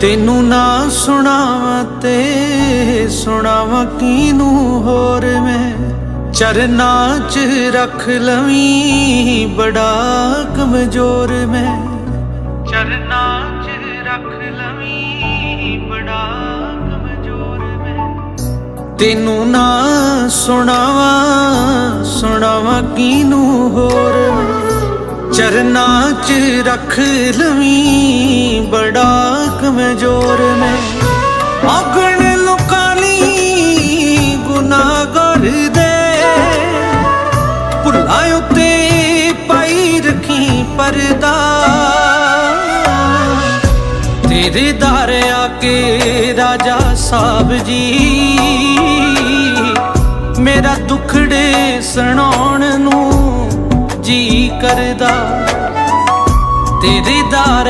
ਤੈਨੂੰ ਨਾ ਸੁਣਾਵਾਂ ਤੇ ਸੁਣਾਵਾਂ ਕਿਨੂੰ ਹੋਰ ਮੈਂ ਚਰਨਾਂ 'ਚ ਰੱਖ ਲਵੀਂ, ਬੜਾ ਕਮਜ਼ੋਰ ਮੈਂ। ਚਰਨਾਂ 'ਚ ਰੱਖ ਲਵੀਂ, ਬੜਾ ਕਮਜ਼ੋਰ ਮੈਂ। ਤੈਨੂੰ ਨਾ ਸੁਣਾਵਾਂ ਸੁਣਾਵਾਂ ਕਿਨੂੰ ਹੋਰ ਚਰਨਾਂ 'ਚ ਰੱਖ ਲਵੀ, ਬੜਾ ਕਮਜ਼ੋਰ ਮੈਂ। ਆਗਣ ਲੋਕਾਂ ਲਈ ਗੁਨਾਹਗਰ ਦੇ। ਭੁੱਲਾਂ ਉੱਤੇ ਪਾਈ ਰੱਖੀ ਪਰਦਾ। ਤੇਰੇ ਦਰ ਆ ਕੇ ਰਾਜਾ ਸਾਹਿਬ ਜੀ, ਮੇਰਾ ਦੁਖੜੇ ਸੁਣਾਉਣ ਨੂੰ ਜੀ ਕਰਦਾ। ਤੇਰੇ ਦਰ